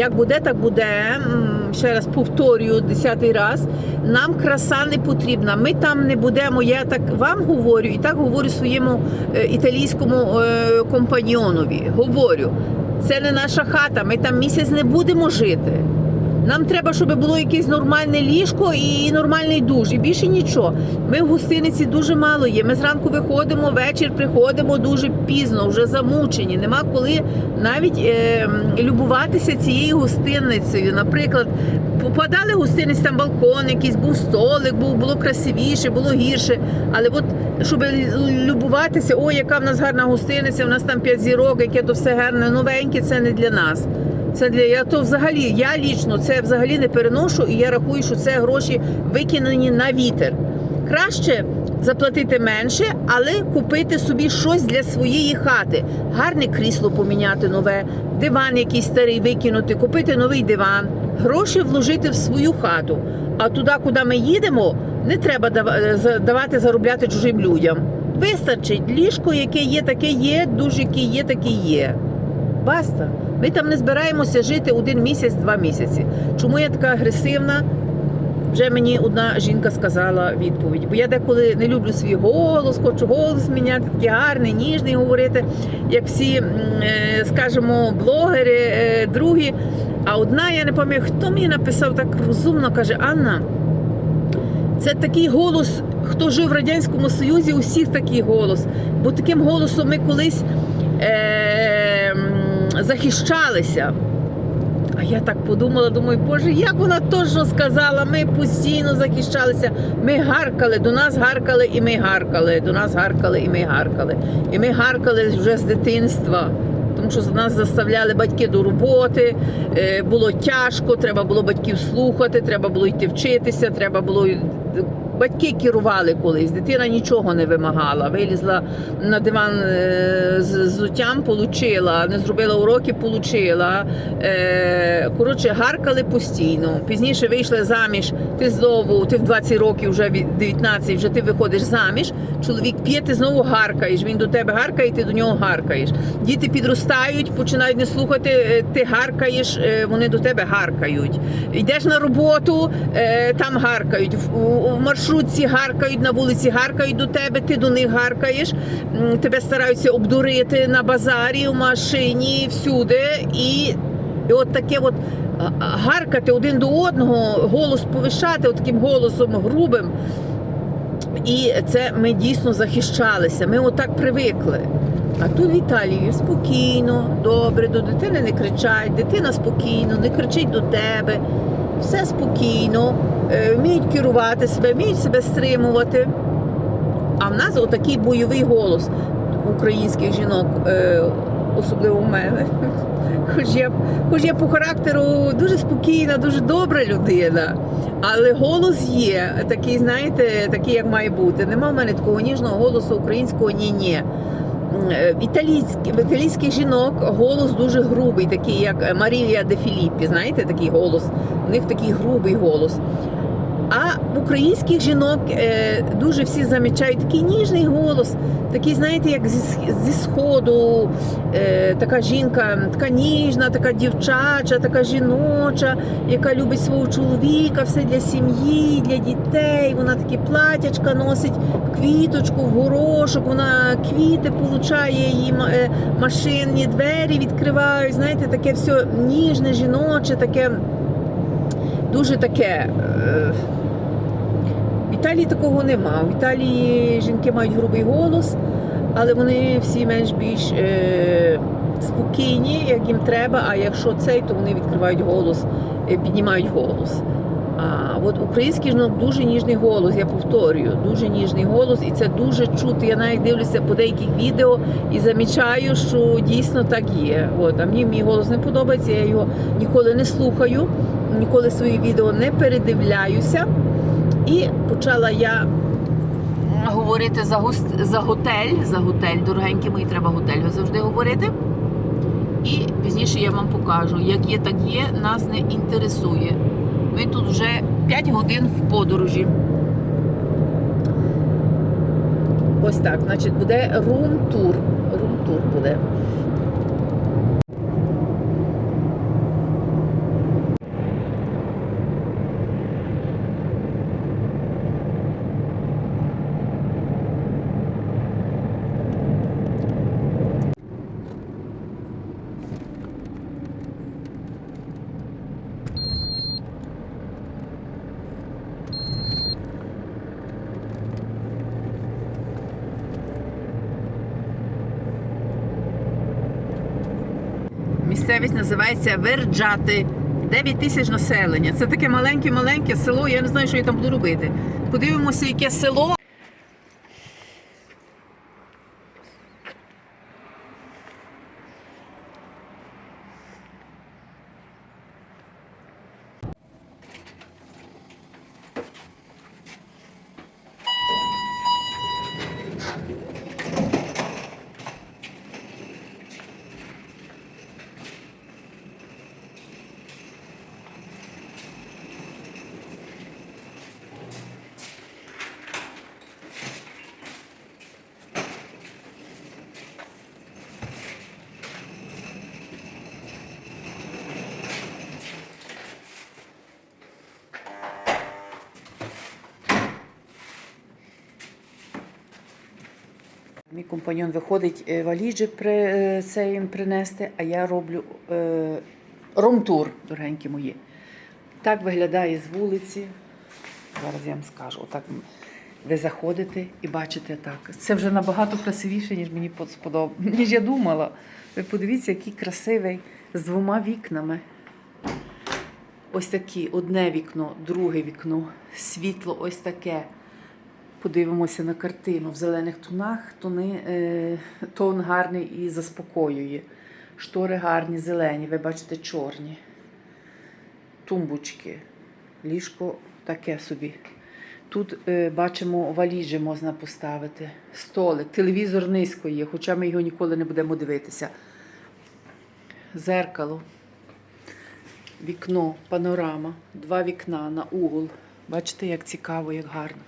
Як буде, так буде. Ще раз повторюю десятий раз. Нам краса не потрібна. Ми там не будемо. Я так вам говорю і так говорю своєму е, італійському е, компаньйонові. Говорю, це не наша хата. Ми там місяць не будемо жити. Нам треба, щоб було якесь нормальне ліжко і нормальний душ, і більше нічого. Ми в гостиниці дуже мало є. Ми зранку виходимо, вечір приходимо дуже пізно, вже замучені. Нема коли навіть е, любуватися цією гостиницею. Наприклад, попадали в гостиниць, там балкон, якийсь був столик, був було красивіше, було гірше. Але от щоб любуватися, ой, яка в нас гарна гостиниця, в нас там п'ять зірок, яке то все гарне, новеньке, це не для нас. Це для я то взагалі, я лічно це взагалі не переношу, і я рахую, що це гроші викинені на вітер. Краще заплатити менше, але купити собі щось для своєї хати. Гарне крісло поміняти нове, диван якийсь старий викинути, купити новий диван, гроші вложити в свою хату. А туди, куди ми їдемо, не треба за- давати заробляти чужим людям. Вистачить ліжко, яке є, таке є, душ, який є, такий є. Баста. Ми там не збираємося жити один місяць, два місяці. Чому я така агресивна? Вже мені одна жінка сказала відповідь. Бо я деколи не люблю свій голос, хочу голос міняти, такий гарний, ніжний говорити, як всі, е, скажімо, блогери, е, другі. А одна, я не пам'ятаю, хто мені написав так розумно, каже, Анна, це такий голос, хто жив в Радянському Союзі, усіх такий голос. Бо таким голосом ми колись е, захищалися. А я так подумала, думаю, боже, як вона точно сказала, ми постійно захищалися. Ми гаркали, до нас гаркали і ми гаркали, до нас гаркали і ми гаркали. І ми гаркали вже з дитинства. Тому що нас заставляли батьки до роботи, е, було тяжко, треба було батьків слухати, треба було йти вчитися, треба було. Батьки керували колись, дитина нічого не вимагала. Вилізла на диван е, з зуттям, получила, не зробила уроки, получила. Е, Коротше, гаркали постійно. Пізніше вийшли заміж. Ти знову, ти в 20 років, вже від 19, вже ти виходиш заміж. Чоловік п'є, ти знову гаркаєш. Він до тебе гаркає, ти до нього гаркаєш. Діти підростають, починають не слухати. е, Ти гаркаєш, вони до тебе гаркають. Йдеш на роботу, там гаркають. В, в маршрутці гаркають, на вулиці гаркають до тебе, ти до них гаркаєш. Тебе стараються обдурити на базарі, в машині, всюди. І, і от таке от гаркати один до одного, голос повишати, от таким голосом грубим. І це ми дійсно захищалися. Ми отак привикли. А тут в Італії спокійно, добре, до дитини не кричать, дитина спокійно, не кричить до тебе, все спокійно, вміють керувати себе, вміють себе стримувати. А в нас отакий бойовий голос українських жінок, е, особливо в мене. Хоч я, хоч я по характеру дуже спокійна, дуже добра людина, але голос є такий, знаєте, такий, як має бути. Нема в мене такого ніжного голосу українського ні-ні. Е, В італійських, в італійських жінок голос дуже грубий, такий як Марія де Філіппі, знаєте, такий голос. У них такий грубий голос. А в українських жінок е, дуже всі замічають такий ніжний голос, такий, знаєте, як зі, зі сходу, е, така жінка, така ніжна, така дівчача, така жіноча, яка любить свого чоловіка, все для сім'ї, для дітей. Вона такі платячка носить, квіточку в горошок, вона квіти получає, її е, машинні двері відкривають. Знаєте, таке все ніжне, жіноче, таке дуже таке. Італії такого нема. В Італії жінки мають грубий голос, але вони всі менш більш е, спокійні, як їм треба. А якщо цей, то вони відкривають голос, е, піднімають голос. А от український жінок дуже ніжний голос, я повторюю, дуже ніжний голос, і це дуже чути. Я навіть дивлюся по деяких відео і замічаю, що дійсно так є. От, а мені мій голос не подобається, я його ніколи не слухаю, ніколи свої відео не передивляюся. І почала я говорити за, гос- за готель. За готель, дорогенькі мої, треба готель завжди говорити. І пізніше я вам покажу, як є, так є, нас не інтересує. Ми тут вже 5 годин в подорожі. Ось так, значить, буде рум-тур. Рум-тур буде. Місцевість називається Верджати. 9 тисяч населення. Це таке маленьке-маленьке село. Я не знаю, що я там буду робити. Подивимося, яке село. Мій компаньон виходить е, при, е, це їм принести, а я роблю е, ром-тур, дорогенькі мої. Так виглядає з вулиці. Зараз я вам скажу. Отак ви заходите і бачите так. Це вже набагато красивіше, ніж мені сподобалося, ніж я думала. Ви подивіться, який красивий з двома вікнами. Ось такі, одне вікно, друге вікно, світло ось таке. Подивимося на картину в зелених тонах. Тони, е, тон гарний і заспокоює. Штори гарні, зелені, ви бачите, чорні. Тумбочки. Ліжко таке собі. Тут е, бачимо валіжі можна поставити. Столик, телевізор низько є, хоча ми його ніколи не будемо дивитися. Зеркало, вікно, панорама, два вікна на угол. Бачите, як цікаво, як гарно.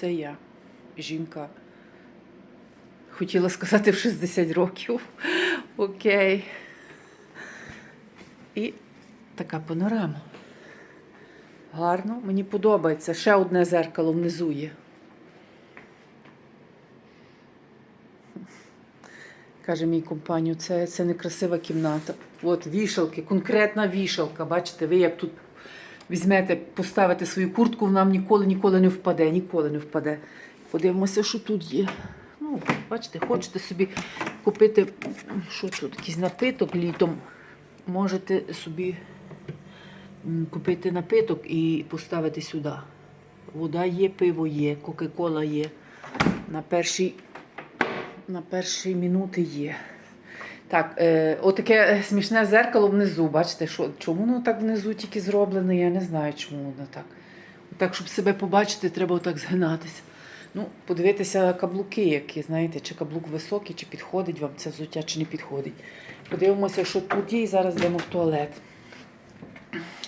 Це я, жінка. Хотіла сказати в 60 років. Окей. І така панорама. Гарно, мені подобається. Ще одне зеркало внизу є. Каже мій компанію, це, це некрасива кімната. От вішалки, конкретна вішалка. Бачите, ви як тут візьмете, поставите свою куртку, вона ніколи ніколи не впаде, ніколи не впаде. Подивимося, що тут є. Ну, бачите, хочете собі купити, що тут, якийсь напиток літом. Можете собі купити напиток і поставити сюди. Вода є, пиво є, кока-кола є. На першій, на першій минути є. Так, е, отаке смішне зеркало внизу. Бачите, що, чому воно так внизу тільки зроблено, я не знаю, чому воно так. Так, щоб себе побачити, треба отак згинатися. Ну, подивитися каблуки, які, знаєте, чи каблук високий, чи підходить вам це взуття, чи не підходить. Подивимося, що тут є, і зараз йдемо в туалет.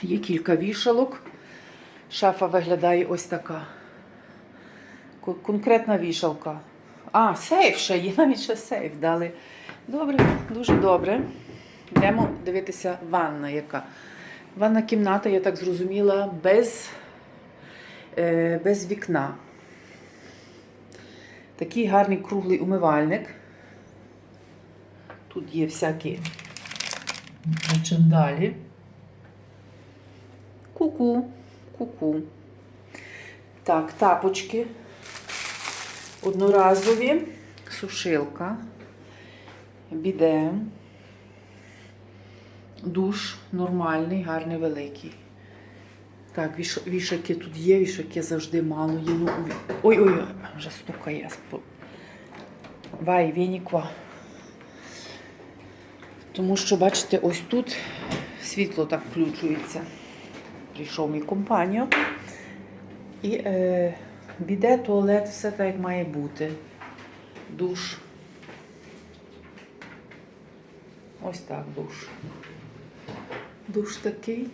Є кілька вішалок. Шафа виглядає ось така. Конкретна вішалка. А, сейф ще є, навіть ще сейф дали. Добре, дуже добре. Йдемо дивитися ванна яка. Ванна кімната, я так зрозуміла, без, е, без вікна. Такий гарний круглий умивальник. Тут є всякі далі. Ку-ку, ку-ку. Так, тапочки. Одноразові, сушилка, біде, душ нормальний, гарний, великий. Так, вішаки тут є, вішаки завжди мало є. Ну, Ой-ой, вже стукає. Вай, вініква. Тому що, бачите, ось тут світло так включується. Прийшов мій компаньон. І е, біде, туалет, все так, як має бути. Душ. Ось так душ. Душ такий.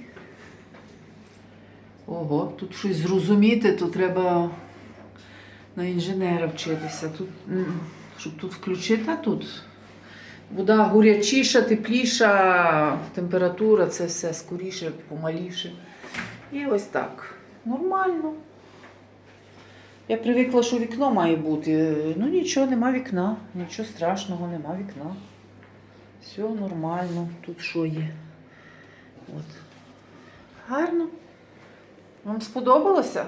Ого, тут щось зрозуміти, то треба на інженера вчитися. Тут, щоб тут включити, а тут вода горячіша, тепліша, температура, це все скоріше, помаліше. І ось так. Нормально. Я привикла, що вікно має бути. Ну нічого, нема вікна, нічого страшного, нема вікна. Все нормально. Тут що є? От. Гарно. Вам сподобалося?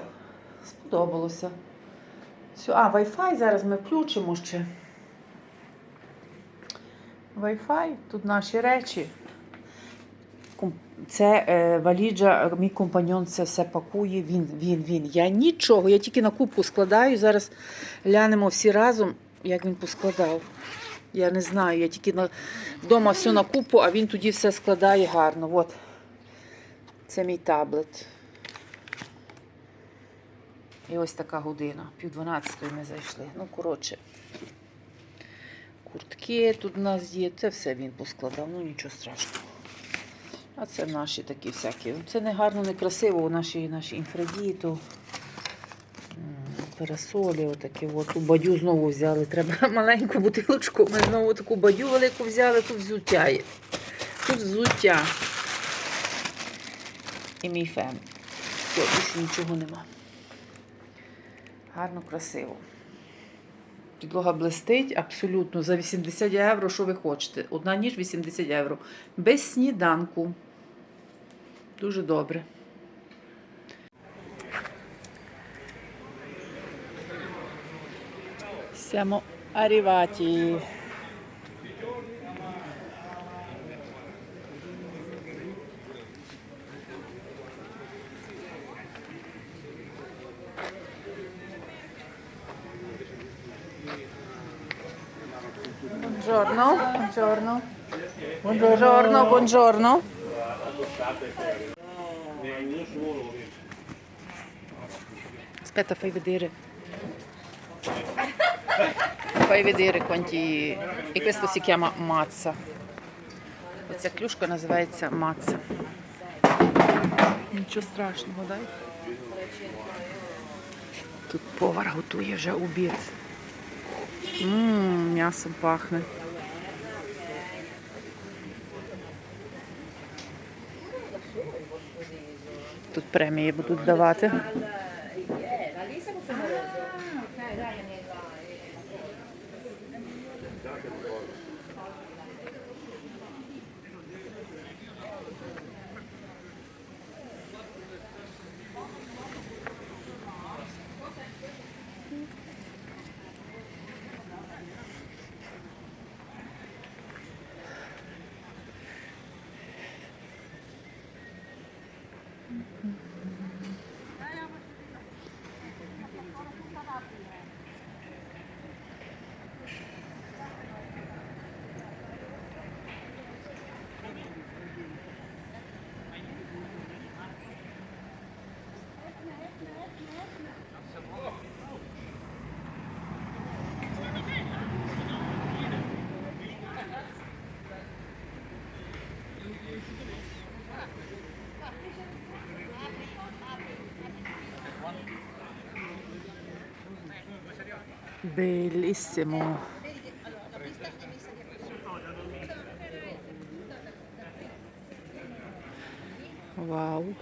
Сподобалося. Все. А, Wi-Fi зараз ми включимо ще. Wi-Fi, тут наші речі. Це е, валіджа, мій компаньон це все пакує. Він, він, він. Я нічого, я тільки на купу складаю. Зараз глянемо всі разом, як він поскладав. Я не знаю, я тільки на, вдома все на купу, а він тоді все складає гарно. От. Це мій таблет. І ось така година. Пів дванадцятої ми зайшли. Ну, коротше. Куртки тут у нас є. Це все він поскладав, ну нічого страшного. А це наші такі всякі. Це не гарно, не красиво, наші, наші інфрадіто. м, Парасолі, отакі. От. Ту бадю знову взяли. Треба маленьку бутилочку. Ми знову таку бадю велику взяли, тут взуття є. Тут взуття. І мій фен. Все, більше нічого нема. Гарно, красиво. Підлога блистить абсолютно за 80 євро, що ви хочете. Одна ніж 80 євро. Без сніданку. Дуже добре. Siamo arrivati. Buongiorno, buongiorno. Buongiorno, buongiorno. Aspetta, fai vedere. Fai vedere quanti. E questo si chiama mazza. Оця клюшка називається маця. Нічого страшного, дай. Тут повар готує вже обід. Ммм, м'ясом пахне. Тут премії будуть давати. Bellissimo. Wow.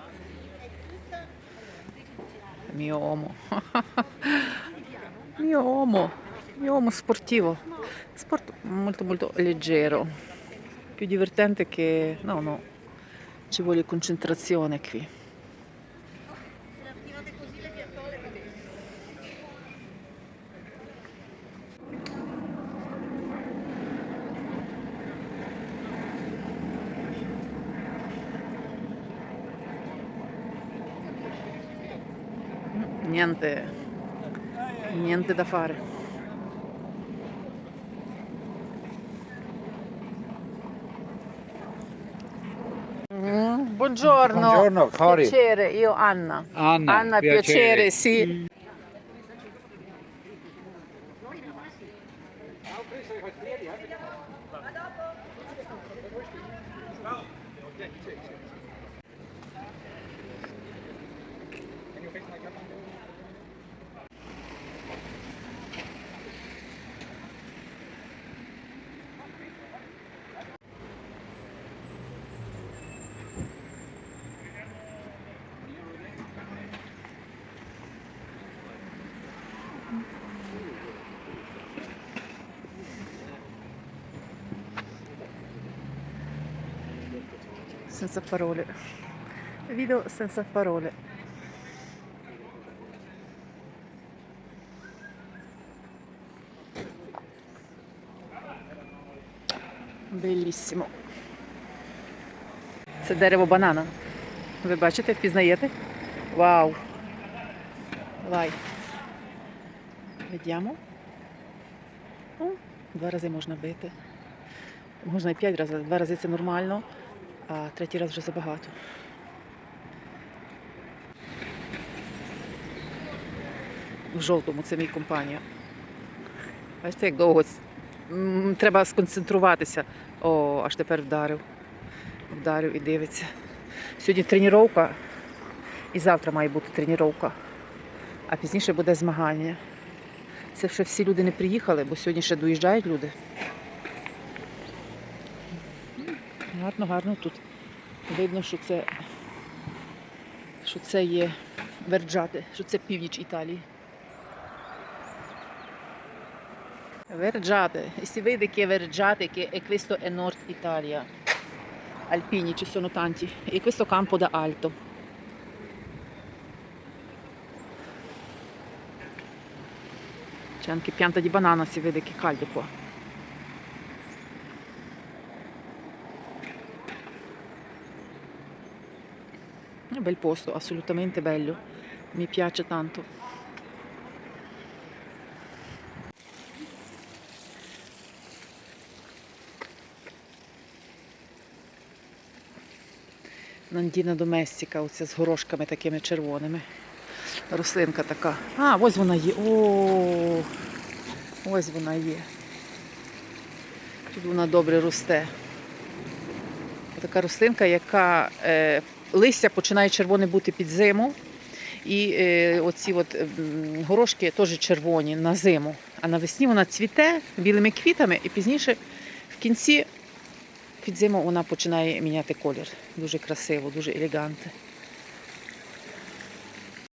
Mio uomo. Mio uomo. Mio uomo sportivo. Sport molto molto leggero. Più divertente che... No, no. Ci vuole concentrazione qui. Niente, niente da fare. Mm, buongiorno. Buongiorno, Cori. Piacere, io Anna. Anna, Anna, piacere, piacere. sì. Senza parole. Video senza parole. Белісімо. Це дерево банана. Ви бачите, впізнаєте? Вау! Давай. Vediamo. Ну, два рази можна бити. Можна і п'ять разів, два рази це нормально, а третій раз вже забагато. В жовтому це мій компанія. Бачите, як довго треба сконцентруватися. О, аж тепер вдарив. Вдарив і дивиться. Сьогодні тренування, і завтра має бути тренування, а пізніше буде змагання. Це ще всі люди не приїхали, бо сьогодні ще доїжджають люди. Гарно, гарно тут. Видно, що це, що це є верджати, що це північ Італії. Vergiate, e si vede che Vergiate che e questo è Nord Italia. Alpini ci sono tanti e questo campo da alto. C'è anche pianta di banana, si vede che è caldo qua. Un bel posto, assolutamente bello. Mi piace tanto. Нандіна доместика, оця з горошками такими червоними. Рослинка така. А, ось вона є. О, ось вона є. Тут вона добре росте. Така рослинка, яка е, листя починає червоне бути під зиму. І е, оці от, горошки теж червоні на зиму. А навесні вона цвіте білими квітами і пізніше в кінці під зиму вона починає міняти колір. Дуже красиво, дуже елегантно.